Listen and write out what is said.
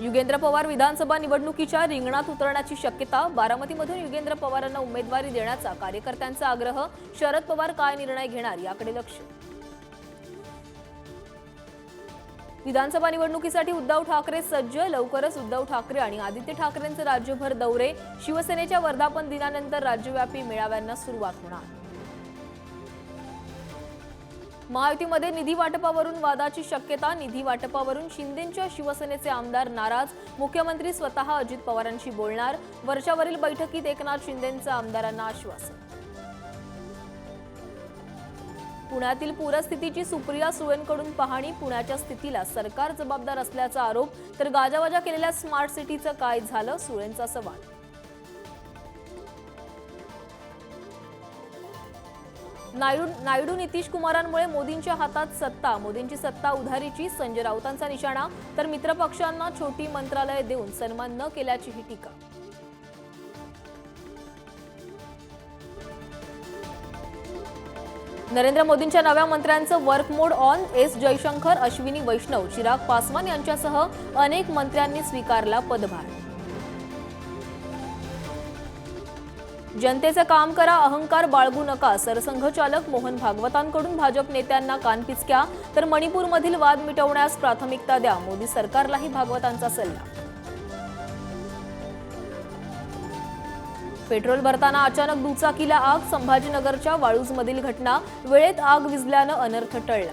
युगेंद्र पवार विधानसभा निवडणुकीच्या रिंगणात उतरण्याची शक्यता बारामतीमधून युगेंद्र पवारांना उमेदवारी देण्याचा कार्यकर्त्यांचा आग्रह शरद पवार काय निर्णय घेणार याकडे लक्ष. विधानसभा निवडणुकीसाठी उद्धव ठाकरे सज्ज लवकरच उद्धव ठाकरे आणि आदित्य ठाकरेंचे राज्यभर दौरे शिवसेनेच्या वर्धापन दिनानंतर राज्यव्यापी मेळाव्यांना सुरुवात होणार. महायुतीमध्ये निधी वाटपावरून वादाची शक्यता निधी वाटपावरून शिंदेंच्या शिवसेनेचे आमदार नाराज मुख्यमंत्री स्वतः अजित पवारांशी बोलणार वर्षावरील बैठकीत एकनाथ शिंदेंचं आमदारांना आश्वासन. पुण्यातील पूरस्थितीची सुप्रिया सुळेंकडून पाहणी पुण्याच्या स्थितीला सरकार जबाबदार असल्याचा आरोप तर गाजावाजा केलेल्या स्मार्ट सिटीचं काय झालं सुळेंचा सवाल. नायडू नायडू नितीश कुमारांमुळे मोदींच्या हातात सत्ता मोदींची सत्ता उधारीची संजय राऊतांचा निशाणा तर मित्रपक्षांना छोटी मंत्रालय देऊन सन्मान न केल्याची ही टीका. नरेंद्र मोदींच्या नव्या मंत्र्यांचं work mode on S Jaishankar Ashwini Vaishnaw Chirag Paswan यांच्यासह अनेक मंत्र्यांनी स्वीकारला पदभार. जनतेचं काम करा अहंकार बाळगू नका. सरसंघचालक मोहन भागवतांकडून भाजप नेत्यांना कानपिचक्या तर मणिपूरमधील वाद मिटवण्यास प्राथमिकता द्या. मोदी सरकारलाही भागवतांचा सल्ला. पेट्रोल भरताना अचानक दुचाकीला आग संभाजीनगरच्या वाळूजमधील घटना. वेळेत आग विझल्यानं अनर्थ टळला.